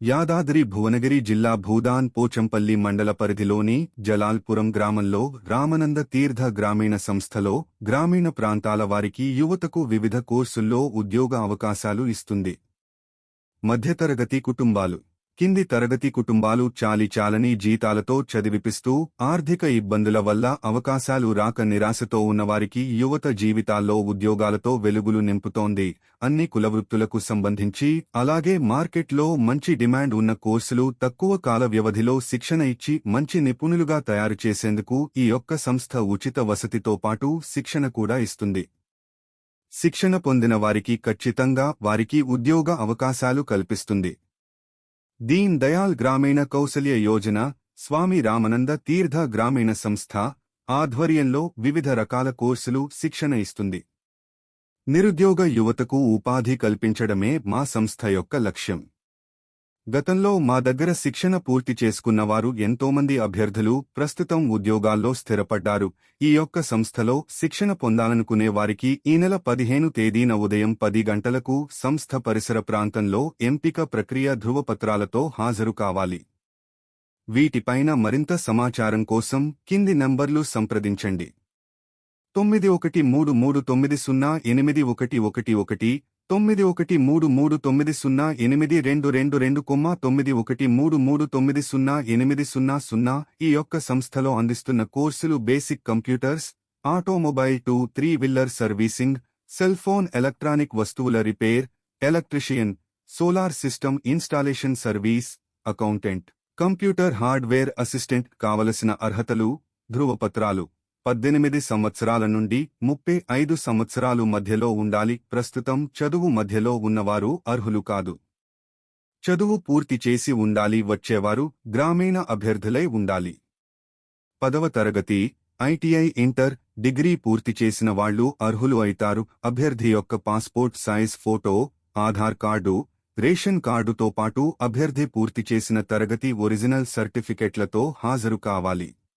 యాదాద్రి భువనగిరి జిల్లా భూదాన్ పోచంపల్లి మండల పరిధిలోని జలాల్పురం గ్రామంలో రామనంద తీర్థ గ్రామీణ సంస్థలో గ్రామీణ ప్రాంతాల వారికి యువతకు వివిధ కోర్సుల్లో ఉద్యోగ అవకాశాలు ఇస్తుంది. మధ్యతరగతి కుటుంబాలు కింది తరగతి కుటుంబాలు చాలి చాలని జీతాలతో చదివిపిస్తూ ఆర్థిక ఇబ్బందుల వల్ల అవకాశాలు రాక నిరాశతో ఉన్నవారికి యువత జీవితాల్లో ఉద్యోగాలతో వెలుగులు నింపుతోంది. అన్ని కులవృత్తులకు సంబంధించి అలాగే మార్కెట్లో మంచి డిమాండ్ ఉన్న కోర్సులు తక్కువ కాల వ్యవధిలో శిక్షణ ఇచ్చి మంచి నిపుణులుగా తయారు చేసేందుకు ఈ యొక్క సంస్థ ఉచిత వసతితో పాటు శిక్షణ కూడా ఇస్తుంది. శిక్షణ పొందిన వారికి ఖచ్చితంగా వారికి ఉద్యోగ అవకాశాలు కల్పిస్తుంది. దీన్ దయాల్ గ్రామీణ కౌశల్య యోజన స్వామి రామనంద తీర్థ గ్రామీణ సంస్థ ఆధ్వర్యంలో వివిధ రకాల కోర్సులు శిక్షణ ఇస్తుంది. నిరుద్యోగ యువతకు ఉపాధి కల్పించడమే మా సంస్థ యొక్క లక్ష్యం. గతంలో మా దగ్గర శిక్షణ పూర్తి చేసుకున్నవారు ఎంతోమంది అభ్యర్థులు ప్రస్తుతం ఉద్యోగాల్లో స్థిరపడ్డారు. ఈ యొక్క సంస్థలో శిక్షణ పొందాలనుకునే వారికి ఈ నెల పదిహేను తేదీన ఉదయం పది గంటలకు సంస్థ పరిసర ప్రాంతంలో ఎంపిక ప్రక్రియ ధృవపత్రాలతో హాజరు కావాలి. వీటిపైన మరింత సమాచారం కోసం కింది నంబర్లు సంప్రదించండి. తొమ్మిది ఒకటి మూడు మూడు తొమ్మిది సున్నా ఎనిమిది ఒకటి ఒకటి ఒకటి తొమ్మిది ఒకటి మూడు మూడు తొమ్మిది సున్నా ఎనిమిది రెండు రెండు రెండు కొమ్మ తొమ్మిది ఒకటి మూడు మూడు తొమ్మిది సున్నా ఎనిమిది సున్నా సున్నా ఈ యొక్క సంస్థలో అందిస్తున్న కోర్సులు basic computers automobile two three wheeler servicing cell phone electronic వస్తువుల repair electrician solar system installation service accountant computer hardware assistant కావలసిన అర్హతలు ధృవపత్రాలు. పద్దెనిమిది సంవత్సరాల నుండి ముప్పై ఐదు సంవత్సరాలు మధ్యలో ఉండాలి. ప్రస్తుతం చదువు మధ్యలో ఉన్నవారు అర్హులు కాదు. చదువు పూర్తి చేసి ఉండాలి. వచ్చేవారు గ్రామీణ అభ్యర్థులై ఉండాలి. పదవ తరగతి ఐటీఐ ఇంటర్ డిగ్రీ పూర్తి చేసిన వాళ్ళు అర్హులు అయితారు. అభ్యర్థి యొక్క passport size photo Aadhaar card ration కార్డుతో పాటు అభ్యర్థి పూర్తి చేసిన తరగతి ఒరిజినల్ సర్టిఫికెట్లతో హాజరు కావాలి.